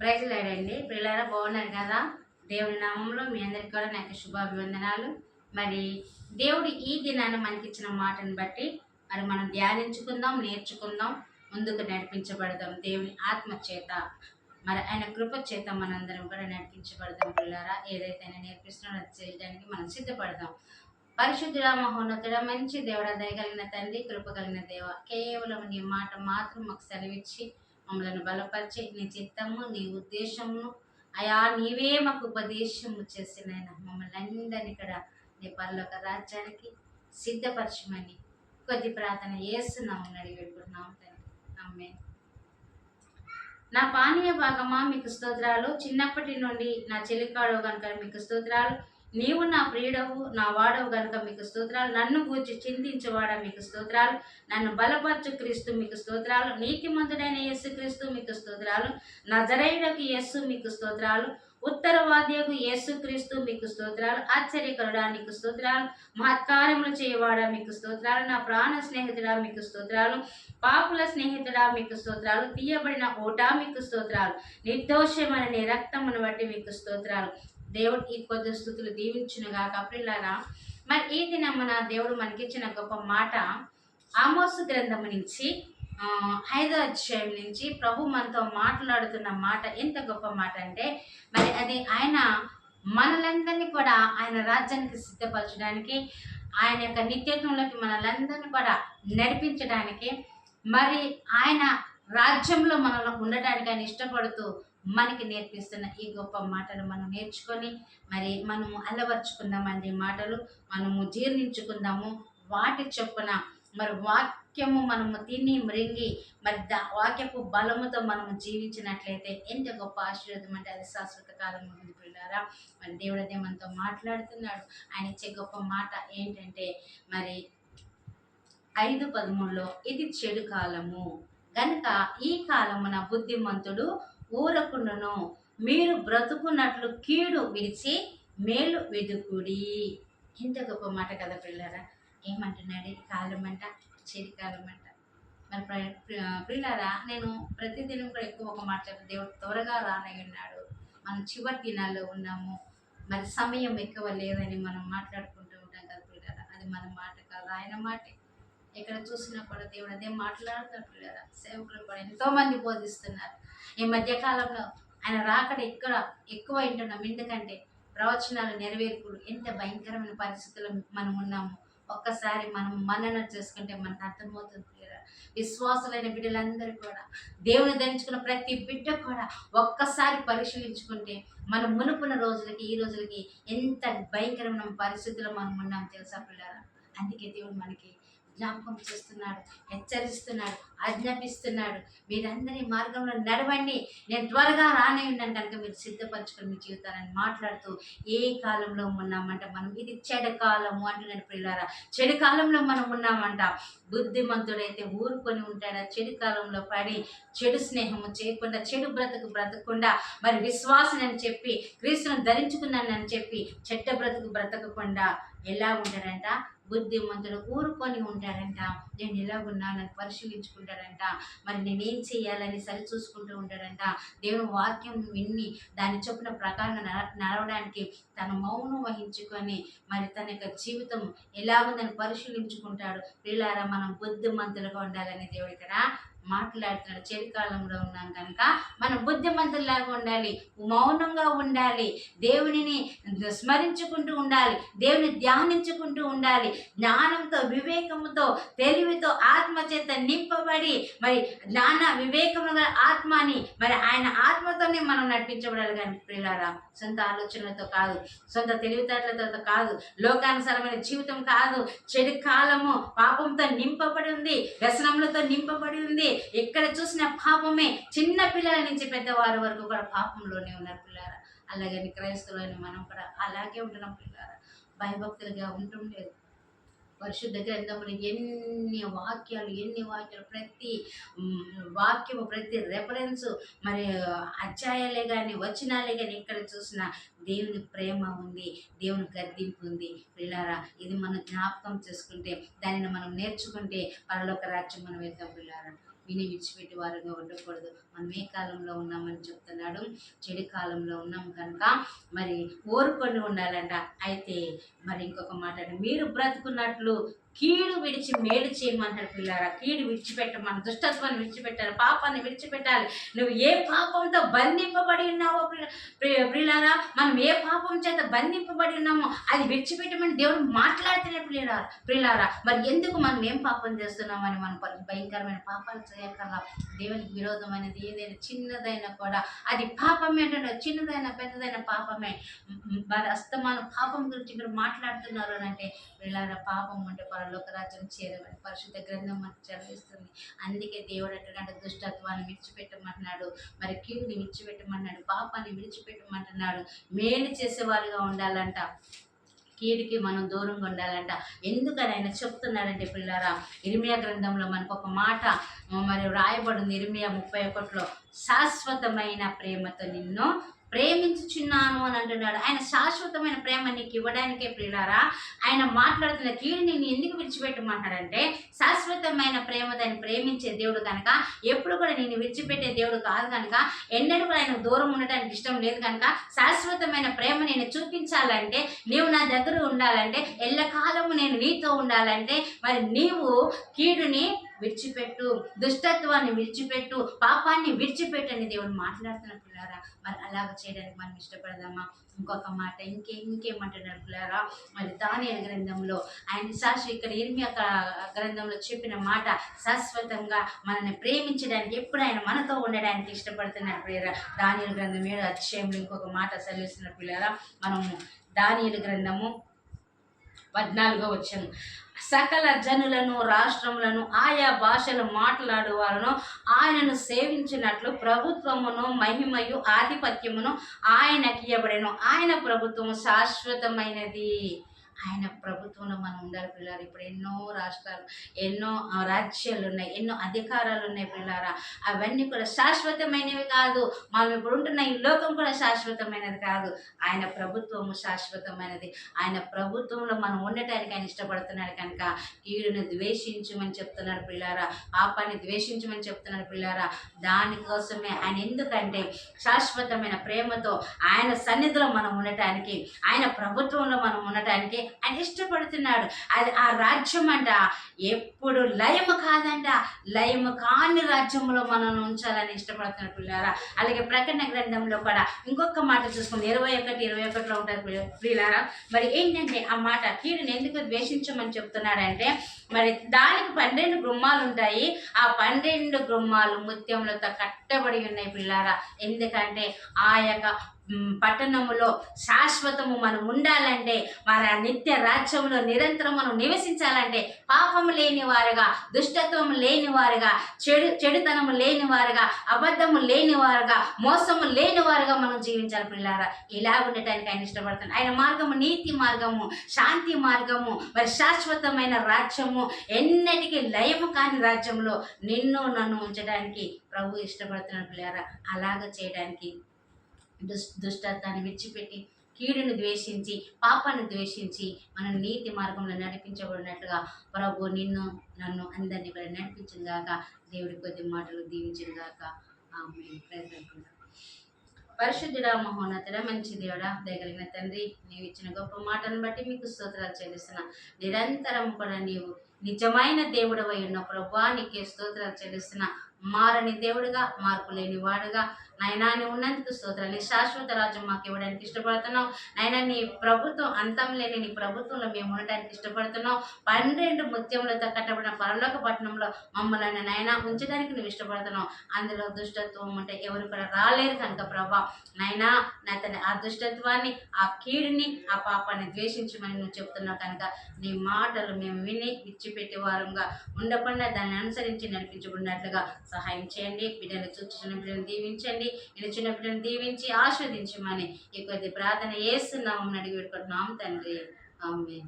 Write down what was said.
ప్రజలాడండి పిల్లరా బాగున్నారు కదా? దేవుని నామంలో మీ అందరికీ కూడా నాకు శుభాభివందనాలు. మరి దేవుడు ఈ దినాన్ని మనకి ఇచ్చిన మాటను బట్టి మరి మనం ధ్యానించుకుందాం నేర్చుకుందాం ముందుకు నడిపించబడదాం దేవుని ఆత్మ చేత. మరి ఆయన కృప చేత మనందరం కూడా నడిపించబడదాం పిల్లారా. ఏదైతే ఆయన నేర్పిస్తున్నాడో అది చేయడానికి మనం సిద్ధపడదాం. పరిశుద్ధుడ మహోన్నతుడ మంచి దేవుడ దయగలిగిన తండ్రి కృప కలిగిన దేవ కేవలం నీ మాట మాత్రం మాకు సెలవిచ్చి మమ్మల్ని బలపరిచి నీ చిత్తము నీ ఉద్దేశము అయా నీవే మాకు ఉపదేశము చేసినైనా మమ్మల్ని అందరినీ ఇక్కడ నీ పర్లోక రాజ్యానికి సిద్ధపరచమని కొద్ది ప్రార్థన చేస్తున్నామని అడిగి తండ్రి. అమ్మే నా పానీయ భాగమా మీకు స్తోత్రాలు. చిన్నప్పటి నుండి నా చెలికాడు కనుక మీకు స్తోత్రాలు. నీవు నా ప్రియుడవు నా వాడవు గనుక మీకు స్తోత్రాలు నన్ను గూర్చి చింతించేవాడా మీకు స్తోత్రాలు నన్ను బలపరచు క్రీస్తు మీకు స్తోత్రాలు నీతిమంతుడైన యస్సు క్రీస్తు మీకు స్తోత్రాలు నజరైనకు యస్సు మీకు స్తోత్రాలు ఉత్తరవాద్యకు యేసు క్రీస్తు మీకు స్తోత్రాలు ఆశ్చర్యకరుడా నీకు స్తోత్రాలు మహత్కార్యములు చేయవాడా మీకు స్తోత్రాలు నా ప్రాణ స్నేహితుడా మీకు స్తోత్రాలు పాపుల స్నేహితుడా మీకు స్తోత్రాలు తీయబడిన ఓటా మీకు స్తోత్రాలు నిర్దోషమైన నీ రక్తమును బట్టి మీకు స్తోత్రాలు దేవుడు ఈ కొద్ది స్థుతులు దీవించునుగా కపిల్లారా మరి ఈ దినమున దేవుడు మనకిచ్చిన గొప్ప మాట ఆమోసు గ్రంథము నుంచి ఆ, ఐదో అధ్యాయం నుంచి ప్రభు మనతో మాట్లాడుతున్న మాట ఎంత గొప్ప మాట అంటే మరి అది ఆయన మనలందరినీ కూడా ఆయన రాజ్యానికి సిద్ధపరచడానికి ఆయన యొక్క నిత్యత్వంలోకి మనలందరినీ కూడా నడిపించడానికి మరి ఆయన రాజ్యంలో మనలో ఉండటానికి ఆయన ఇష్టపడుతూ మనకి నేర్పిస్తున్న ఈ గొప్ప మాటలు మనం నేర్చుకొని మరి మనము అలవర్చుకుందామండి మాటలు మనము జీర్ణించుకుందాము. వాటి చొప్పున మరి వాక్యము మనము తిని మృంగి మరి దా వాక్యపు బలముతో మనము జీవించినట్లయితే ఎంత గొప్ప ఆశీర్వాదం అంటే అది శాశ్వత కాలం ఉంది పిల్లారా మరి దేవుడదే మనతో మాట్లాడుతున్నాడు. ఆయన ఇచ్చే గొప్ప మాట ఏంటంటే మరి ఐదు పదమూడులో ఇది చెడు కాలము. గనుక ఈ కాలమున బుద్ధిమంతుడు ఊరకుండును మీరు బ్రతుకున్నట్లు కీడు విడిచి మేలు వెతుకుడి. ఎంత గొప్ప మాట కదా పిల్లరా ఏమంటున్నాడు? ఈ కాలం అంట చెడు అంట మరి ప్ర- ప్రియులారా నేను ప్రతిదినం కూడా ఎక్కువ ఒక మాట దేవుడు త్వరగా రానై ఉన్నాడు మనం చివరి దినాల్లో ఉన్నాము. మరి సమయం ఎక్కువ లేదని మనం మాట్లాడుకుంటూ ఉంటాం కదా పిల్లరా అది మన మాట కాదు ఆయన మాటే. ఎక్కడ చూసినా కూడా దేవుడు అదే మాట్లాడుతాడు పిల్లరా సేవకులు కూడా ఎంతోమంది బోధిస్తున్నారు. ఈ మధ్య కాలంలో ఆయన రాకడ ఇక్కడ ఎక్కువ వింటున్నాం. ఎందుకంటే ప్రవచనాలు నెరవేర్పులు ఎంత భయంకరమైన పరిస్థితుల్లో మనం ఉన్నాము. ఒక్కసారి మనం మనన చేసుకుంటే మనకు అర్థమవుతుంది విశ్వాసులైన బిడ్డలందరూ కూడా దేవుని ధరించుకున్న ప్రతి బిడ్డ కూడా ఒక్కసారి పరిశీలించుకుంటే మన మునుపున రోజులకి ఈ రోజులకి ఎంత భయంకరమైన పరిస్థితుల్లో మనం ఉన్నాం తెలుసా పిల్లరా అందుకే దేవుడు మనకి జ్ఞాపకం చేస్తున్నాడు హెచ్చరిస్తున్నాడు ఆజ్ఞాపిస్తున్నాడు. మీరందరి మార్గంలో నడవండి. నేను త్వరగా రానే ఉన్నాను కనుక మీరు సిద్ధపరచుకొని మీ జీవితాన్ని మాట్లాడుతూ ఏ కాలంలో ఉన్నామంట? మనం ఇది చెడు కాలము అంటున్నాడు పిల్లారా చెడు కాలంలో మనం ఉన్నామంట. బుద్ధిమంతుడైతే ఊరుకొని ఉంటాడా? చెడు కాలంలో పడి చెడు స్నేహము చేయకుండా చెడు బ్రతుకు బ్రతకకుండా మరి విశ్వాసం అని చెప్పి క్రీస్తును ధరించుకున్నానని చెప్పి చెడ్డ బ్రతుకు బ్రతకకుండా ఎలా ఉంటాడంట? బుద్ధిమంతుడు కూరుకొని ఉంటాడంట. నేను ఎలా ఉన్నానని పరిశీలించుకుంటాడంట. మరి నేనేం చేయాలని సరి చూసుకుంటూ ఉంటాడంట. దేవుని వాక్యం విన్ని దాని చొప్పున ప్రకారం నడవడానికి తన మౌనం వహించుకొని మరి తన యొక్క జీవితం ఎలా ఉందని పరిశీలించుకుంటాడు. పిల్లారా మనం బుద్ధిమంతులుగా ఉండాలని దేవుడు ఇక్కడ మాట్లాడుతున్నాడు. చలికాలంలో ఉన్నాం కనుక మనం బుద్ధిమంతుల్లాగా ఉండాలి మౌనంగా ఉండాలి దేవునిని స్మరించుకుంటూ ఉండాలి దేవుని ధ్యానించుకుంటూ ఉండాలి జ్ఞానంతో వివేకముతో తెలివితో ఆత్మ చేత నింపబడి మరి జ్ఞాన వివేకము గల ఆత్మని మరి ఆయన ఆత్మతోనే మనం నడిపించబడాలి కానీ ప్రియులారా. సొంత ఆలోచనలతో కాదు సొంత తెలివితేటలతో కాదు లోకానుసారమైన జీవితం కాదు. చెడు కాలము పాపంతో నింపబడి ఉంది వ్యసనములతో నింపబడి ఉంది ఎక్కడ చూసిన పాపమే చిన్న పిల్లల నుంచి పెద్దవారి వరకు కూడా పాపంలోనే ఉన్నారు పిల్లారా. అలాగని క్రైస్తవులైన మనం కూడా అలాగే ఉంటున్నాం పిల్లారా. భయభక్తులుగా ఉండలేదు పరిశుద్ధ గ్రంథములు ఎన్ని వాక్యాలు ఎన్ని వాక్యాలు ప్రతి వాక్యము ప్రతి రెఫరెన్స్ మరి అధ్యాయాలే కానీ వచనాలే కానీ ఎక్కడ చూసినా దేవుని ప్రేమ ఉంది దేవుని గద్దింపు ఉంది. పిల్లారా ఇది మనం జ్ఞాపకం చేసుకుంటే దానిని మనం నేర్చుకుంటే పరలోక రాజ్యం మనం వెళ్తాం పిల్లారా. విని విడిచిపెట్టి వారుగా ఉండకూడదు. మనం ఏ కాలంలో ఉన్నామని చెప్తున్నాడు. చెడు కాలంలో ఉన్నాం కనుక మరి ఓరుకొని ఉండాలంట. అయితే మరి ఇంకొక మాట మీరు బ్రతుకున్నట్లు కీడు విడిచి మేలు చేయమంటారు పిల్లారా. కీడు విడిచిపెట్టమని దుష్టత్వాన్ని విడిచిపెట్టాలి పాపాన్ని విడిచిపెట్టాలి. నువ్వు ఏ పాపంతో బంధింపబడి ఉన్నావో ప్రి- ప్రియులారా? మనం ఏ పాపం చేత బంధింపబడి ఉన్నామో అది విడిచిపెట్టమని దేవుడు మాట్లాడితేనే ప్రియులారా ప్రియులారా. మరి ఎందుకు మనం ఏం పాపం చేస్తున్నామని మనం భయంకరమైన పాపాలు చేయకల్లా దేవునికి విరోధమైనది ఏదైనా చిన్నదైనా కూడా. అది పాపమే అంటే చిన్నదైన పెద్దదైన పాపమే. మరి అస్తమానం పాపం గురించి మీరు మాట్లాడుతున్నారు అని అంటే పిల్లారా పాపం అంటే పరలోక రాజ్యం చేరమని పరిశుద్ధ గ్రంథం మనకు చదివిస్తుంది. అందుకే దేవుడు అంటున్నాడు దుష్టత్వాన్ని విడిచిపెట్టమంటున్నాడు. మరి కీడుని విడిచిపెట్టమన్నాడు పాపాన్ని విడిచిపెట్టమంటున్నాడు. మేలు చేసేవారుగా ఉండాలంట. కీడుకి మనం దూరంగా ఉండాలంట. ఎందుకని ఆయన చెప్తున్నాడంటే పిల్లారా. ఇరిమియా గ్రంథంలో మనకు ఒక మాట మరి రాయబడింది ఇరిమియా ముప్పై ఒకటిలో శాశ్వతమైన ప్రేమతో నిన్ను ప్రేమించుచున్నాను అని అంటున్నాడు. ఆయన శాశ్వతమైన ప్రేమ నీకు ఇవ్వడానికే ప్రియులారా. ఆయన మాట్లాడుతున్న కీడు నేను ఎందుకు విడిచిపెట్టమంటాడంటే శాశ్వతమైన ప్రేమ దాన్ని ప్రేమించే దేవుడు కనుక ఎప్పుడు కూడా నేను విడిచిపెట్టే దేవుడు కాదు కనుక ఎన్నడూ కూడా ఆయన దూరం ఉండడానికి ఇష్టం లేదు కనుక శాశ్వతమైన ప్రేమ నేను చూపించాలంటే నీవు నా దగ్గర ఉండాలంటే ఎల్లకాలము నేను నీతో ఉండాలంటే మరి నీవు కీడుని విడిచిపెట్టు దుష్టత్వాన్ని విడిచిపెట్టు పాపాన్ని విడిచిపెట్టని దేవుడు మాట్లాడుతున్న పిల్లారా. మరి అలాగ చేయడానికి మనం ఇష్టపడదామా? ఇంకొక మాట ఇంకే ఇంకేమంటున్నారు పిల్లారా? మరి దాని గ్రంథంలో ఆయన శాశ్వత ఇక్కడ ఇర్మియా గ్రంథంలో చెప్పిన మాట శాశ్వతంగా మనల్ని ప్రేమించడానికి ఎప్పుడు ఆయన మనతో ఉండడానికి ఇష్టపడుతున్నారు పిల్లరా. దాని గ్రంథం ఏడు అధ్యాయంలో ఇంకొక మాట సెలవిస్తున్న పిల్లరా. మనము దానియలు గ్రంథము పద్నాలుగో వచ్చాము సకల జనులను రాష్ట్రములను ఆయా భాషలు మాట్లాడు వారును ఆయనను సేవించినట్లు ప్రభుత్వమును మహిమయు ఆధిపత్యమును ఆయనకి ఇవ్వబడెను ఆయన ప్రభుత్వము శాశ్వతమైనది. ఆయన ప్రభుత్వంలో మనం ఉండాలి పిల్లారు ఇప్పుడు ఎన్నో రాష్ట్రాలు ఎన్నో రాజ్యాలు ఉన్నాయి ఎన్నో అధికారాలు ఉన్నాయి పిల్లారా. అవన్నీ కూడా శాశ్వతమైనవి కాదు. మనం ఇప్పుడు ఉంటున్న ఈ లోకం కూడా శాశ్వతమైనది కాదు. ఆయన ప్రభుత్వము శాశ్వతమైనది. ఆయన ప్రభుత్వంలో మనం ఉండటానికి ఆయన ఇష్టపడుతున్నాడు కనుక కీడును ద్వేషించమని చెప్తున్నాడు పిల్లారా. పాపాన్ని ద్వేషించమని చెప్తున్నాడు పిల్లారా. దానికోసమే ఆయన ఎందుకంటే శాశ్వతమైన ప్రేమతో ఆయన సన్నిధిలో మనం ఉండటానికి ఆయన ప్రభుత్వంలో మనం ఉండటానికి ఆయన ఇష్టపడుతున్నాడు. అది ఆ రాజ్యం అంట. ఎప్పుడు లయము కాదంట. లయము కాని రాజ్యంలో మనం ఉంచాలని ఇష్టపడుతున్నారు పిల్లారా అలాగే ప్రకటన గ్రంథంలో కూడా ఇంకొక మాట చూసుకుంది. ఇరవై ఒకటి ఇరవై ఒకటిలో ఉంటారు పిల్ల- పిల్లారా మరి ఏంటంటే ఆ మాట కీడుని ఎందుకు ద్వేషించమని చెప్తున్నాడంటే మరి దానికి పన్నెండు గుమ్మాలు ఉంటాయి. ఆ పన్నెండు గుమ్మాలు ముత్యములతో కట్టబడి ఉన్నాయి పిల్లారా ఎందుకంటే ఆ యొక్క పట్టణములో శాశ్వతము మనం ఉండాలంటే మన నిత్య రాజ్యంలో నిరంతరం మనం నివసించాలంటే పాపము లేని వారుగా దుష్టత్వము లేని వారుగా చెడు చెడుతనము లేని వారుగా అబద్ధము లేని వారుగా మోసము లేని వారుగా మనం జీవించాలి పిల్లారా ఇలా ఉండటానికి ఆయన ఇష్టపడతాను ఆయన మార్గము నీతి మార్గము శాంతి మార్గము మరి శాశ్వతమైన రాజ్యము ఎన్నటికీ లయము కాని రాజ్యంలో నిన్ను నన్ను ఉంచడానికి ప్రభు ఇష్టపడుతున్నాడు పిల్లారా అలాగ చేయడానికి దుష్ దుష్టత్వాన్ని విడిచిపెట్టి కీడును ద్వేషించి పాపాన్ని ద్వేషించి మన నీతి మార్గంలో నడిపించబడినట్లుగా ప్రభు నిన్ను నన్ను అందరినీ కూడా నడిపించిన గాక దేవుడి కొద్ది మాటలు దీవించిన గాక. ఆమె ప్రయత్నం పరిశుద్ధుడా మహోన్నతుడా మంచి దేవుడా దయగలిగిన తండ్రి నీవు ఇచ్చిన గొప్ప మాటను బట్టి మీకు స్తోత్రాలు చెల్లిస్తున్నా. నిరంతరం కూడా నీవు నిజమైన దేవుడవై ఉన్న ప్రభా నీకే స్తోత్రాలు చెల్లిస్తున్నా. మారని దేవుడుగా మార్పు లేని వాడుగా నాయనా నీ ఉన్నందుకు స్తోత్రాలు. నీ శాశ్వత రాజ్యం మాకు ఇవ్వడానికి ఇష్టపడుతున్నావు. నైనా నీ ప్రభుత్వం అంతం లేని నీ ప్రభుత్వంలో మేము ఉండటానికి ఇష్టపడుతున్నావు. పన్నెండు ముత్యములతో కట్టబడిన పరలోక పట్టణంలో మమ్మల్ని నాయన ఉంచడానికి నువ్వు ఇష్టపడుతున్నావు. అందులో దుష్టత్వం ఉంటే ఎవరు కూడా రాలేరు కనుక ప్రభా. నాయనా నా తన ఆ దుష్టత్వాన్ని ఆ కీడుని ఆ పాపాన్ని ద్వేషించమని నువ్వు చెప్తున్నావు కనుక నీ మాటలు మేము విని విచ్చిపెట్టే వారంగా ఉండకుండా దాన్ని అనుసరించి నడిపించబడినట్లుగా సహాయం చేయండి. బిడ్డలు చూచిన బిడ్డలు దీవించండి. నేను చిన్న బిడ్డను దీవించి ఆస్వాదించమని ఈ కొద్ది ప్రార్థన చేస్తున్నామని అడిగి పెట్టుకుంటున్నాం తండ్రి. ఆమె